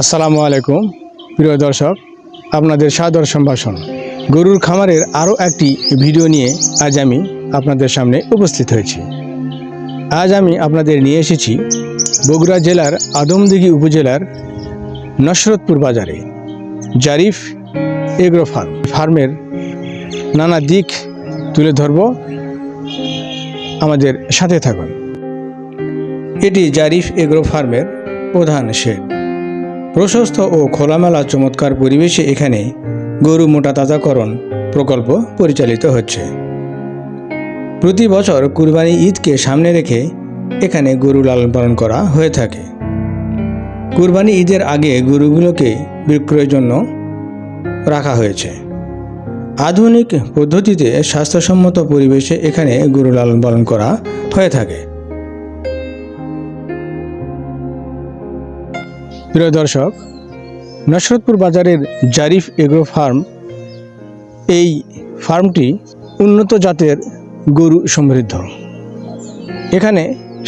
আসসালামু আলাইকুম, প্রিয় দর্শক, আপনাদের সাদর সম্ভাষণ। গরুর খামারের আরও একটি ভিডিও নিয়ে আজ আমি আপনাদের সামনে উপস্থিত হয়েছি। আজ আমি আপনাদের নিয়ে এসেছি বগুড়া জেলার আদমদিঘি উপজেলার নসরতপুর বাজারে জারিফ এগ্রো ফার্ম। ফার্মের নানা দিক তুলে ধরব। আমাদের সাথে থাকুন। এটি জারিফ এগ্রো ফার্মের প্রধান শেড। প্রশস্ত ও খোলামেলা চমৎকার পরিবেশে এখানে গরু মোটা তাজাকরণ প্রকল্প পরিচালিত হচ্ছে। প্রতি বছর কুরবানি ঈদকে সামনে রেখে এখানে গরু লালন পালন করা হয়ে থাকে। কুরবানি ঈদের আগে গরুগুলোকে বিক্রয়ের জন্য রাখা হয়েছে। আধুনিক পদ্ধতিতে স্বাস্থ্যসম্মত পরিবেশে এখানে গরু লালন পালন করা হয়ে থাকে। প্রিয় দর্শক, নসরতপুর বাজারের জারিফ এগ্রো ফার্ম এই ফার্মটি উন্নত জাতের গরু সমৃদ্ধ। এখানে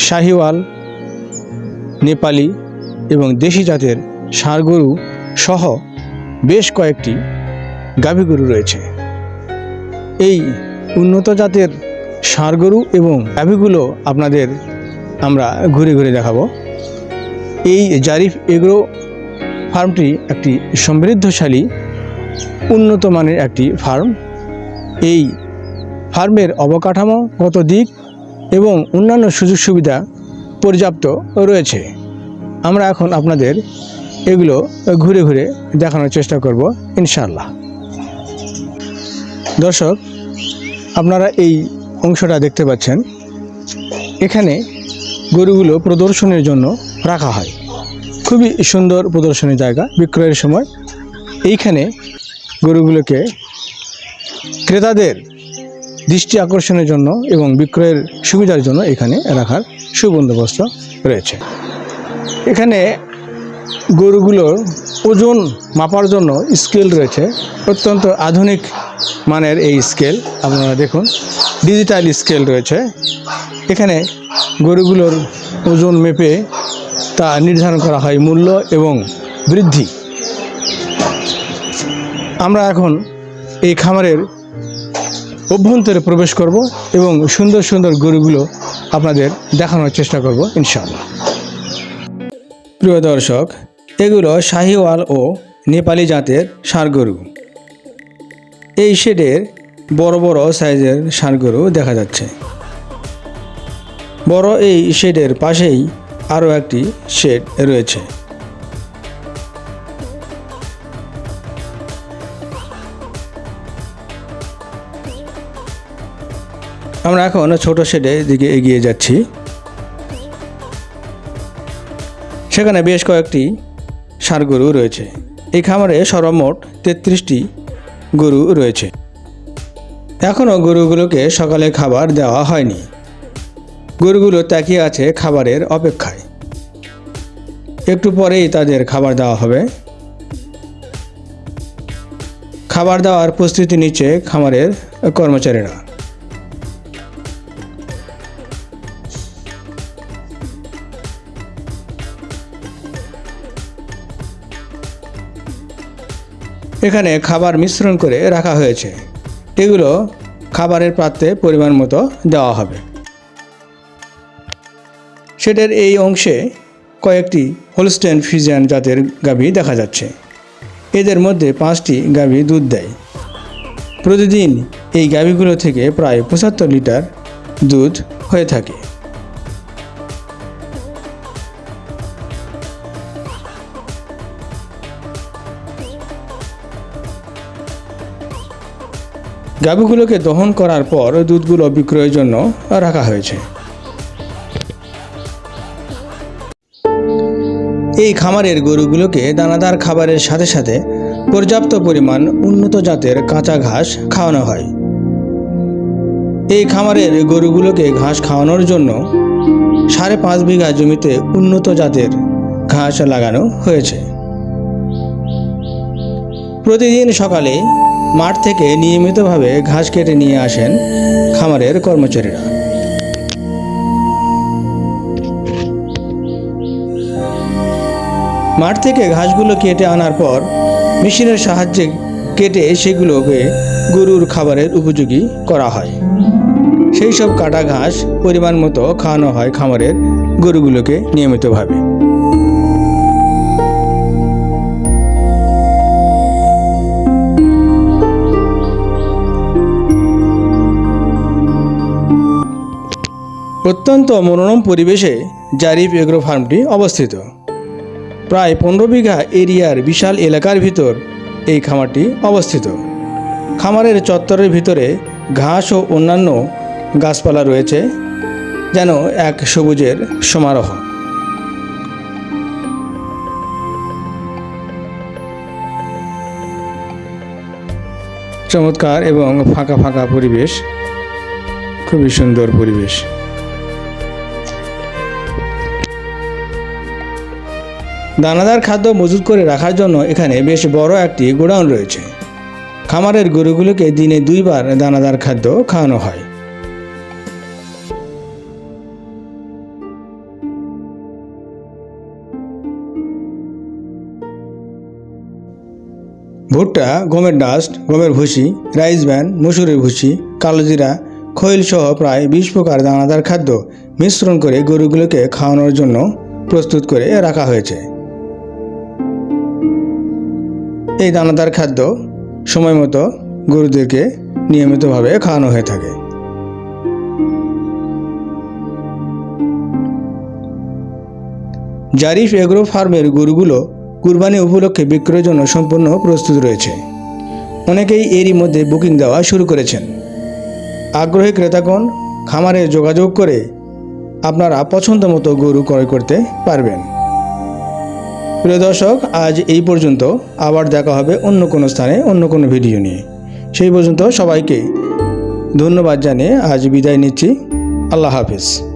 শাহিওয়াল, নেপালি এবং দেশি জাতের ষাঁড় গরু সহ বেশ কয়েকটি গাভী গরু রয়েছে। এই উন্নত জাতের ষাঁড় গরু এবং গাভীগুলো আপনাদের আমরা ঘুরে ঘুরে দেখাবো। এই জারিফ এগ্রো ফার্মটি একটি সমৃদ্ধশালী, উন্নত মানের একটি ফার্ম। এই ফার্মের অবকাঠামোগত দিক এবং অন্যান্য সুযোগ সুবিধা পর্যাপ্ত রয়েছে। আমরা এখন আপনাদের এগুলো ঘুরে ঘুরে দেখানোর চেষ্টা করব ইনশাল্লাহ দর্শক, আপনারা এই অংশটা দেখতে পাচ্ছেন। এখানে গরুগুলো প্রদর্শনের জন্য রাখা হয়। খুবই সুন্দর প্রদর্শনী জায়গা বিক্রয়ের সময়। এইখানে গরুগুলোকে ক্রেতাদের দৃষ্টি আকর্ষণের জন্য এবং বিক্রয়ের সুবিধার জন্য এখানে রাখার সুবন্দোবস্ত রয়েছে। এখানে গরুগুলোর ওজন মাপার জন্য স্কেল রয়েছে। অত্যন্ত আধুনিক মানের এই স্কেল, আপনারা দেখুন। ডিজিটাল স্কেল রয়েছে। এখানে গরুগুলোর ওজন মেপে তা নির্ধারণ করা হয় মূল্য এবং বৃদ্ধি। আমরা এখন এই খামারের অভ্যন্তরে প্রবেশ করব এবং সুন্দর সুন্দর গরুগুলো আপনাদের দেখানোর চেষ্টা করব, ইনশাআল্লাহ। প্রিয় দর্শক, এগুলো শাহিওয়াল ও নেপালি জাতের ষাঁড় গরু। এই শেডের বড় বড় সাইজের ষাঁড় গরু দেখা যাচ্ছে। বড় এই শেডের পাশেই আরও একটি শেড রয়েছে। আমরা এখন ছোট শেডের দিকে এগিয়ে যাচ্ছি। সেখানে বেশ কয়েকটি ষাঁড় গরু রয়েছে। এই খামারে সর্বমোট তেত্রিশটি গরু রয়েছে। এখনও গরুগুলোকে সকালে খাবার দেওয়া হয়নি। গরুগুলো তাকিয়ে আছে খাবারের অপেক্ষায়। একটু পরেই তাদের খাবার দেওয়া হবে। খাবার দেওয়ার প্রস্তুতি নিচ্ছে খামারের কর্মচারীরা। এখানে খাবার মিশ্রণ করে রাখা হয়েছে। এগুলো খাবারের পাত্রে পরিমাণ মতো দেওয়া হবে। সেটার এই অংশে কয়েকটি হোলস্টেন ফিজিয়ান জাতের গাভী দেখা যাচ্ছে। এদের মধ্যে পাঁচটি গাভী দুধ দেয়। প্রতিদিন এই গাভীগুলো থেকে প্রায় পঁচাত্তর লিটার দুধ হয়ে থাকে। গাভীগুলোকে দহন করার পর দুধগুলো বিক্রয়ের জন্য রাখা হয়েছে। এই খামারের গরুগুলোকে দানাদার খাবারের সাথে সাথে পর্যাপ্ত পরিমাণ উন্নত জাতের কাঁচা ঘাস খাওয়ানো হয়। এই খামারের গরুগুলোকে ঘাস খাওয়ানোর জন্য সাড়ে পাঁচ বিঘা জমিতে উন্নত জাতের ঘাস লাগানো হয়েছে। প্রতিদিন সকালে মাঠ থেকে নিয়মিতভাবে ঘাস কেটে নিয়ে আসেন খামারের কর্মচারীরা। মাঠ থেকে ঘাসগুলো কেটে আনার পর মেশিনের সাহায্যে কেটে সেগুলোকে গরুর খাবারের উপযোগী করা হয়। সেই সব কাটা ঘাস পরিমাণ মতো খাওয়ানো হয় খামারের গরুগুলোকে নিয়মিতভাবে। অত্যন্ত মনোরম পরিবেশে জারিফ এগ্রো ফার্মটি অবস্থিত। প্রায় পনেরো বিঘা এরিয়ার বিশাল এলাকার ভিতর এই খামারটি অবস্থিত। খামারের চত্বরের ভিতরে ঘাস ও অন্যান্য গাছপালা রয়েছে, যেন এক সবুজের সমারোহ। চমৎকার এবং ফাঁকা ফাঁকা পরিবেশ, খুবই সুন্দর পরিবেশ। দানাদার খাদ্য মজুত করে রাখার জন্য এখানে বেশ বড় একটি গোডাউন রয়েছে। খামারের গরুগুলোকে দিনে দুইবার দানাদার খাদ্য খাওয়ানো হয়। ভুট্টা, গমের ডাস্ট, গমের ভুসি, রাইস ব্যান, মসুরের ভুসি কালোজিরা খৈল সহ প্রায় বিশ প্রকার দানাদার খাদ্য মিশ্রণ করে গরুগুলোকে খাওয়ানোর জন্য প্রস্তুত করে রাখা হয়েছে। এই দানাদার খাদ্য সময় মতো গরুদেরকে নিয়মিতভাবে খাওয়ানো হয়ে থাকে। জারিফ এগ্রো ফার্মের গরুগুলো কুরবানি উপলক্ষে বিক্রয়ের জন্য সম্পূর্ণ প্রস্তুত রয়েছে। অনেকেই এরই মধ্যে বুকিং দেওয়া শুরু করেছেন। আগ্রহী ক্রেতাগণ খামারে যোগাযোগ করে আপনারা পছন্দ মতো গরু ক্রয় করতে পারবেন। প্রিয় দর্শক, আজ এই পর্যন্ত। আবার দেখা হবে অন্য কোনো স্থানে, অন্য কোনো ভিডিও নিয়ে। সেই পর্যন্ত সবাইকে ধন্যবাদ জানিয়ে আজ বিদায় নিচ্ছি। আল্লাহ হাফিজ।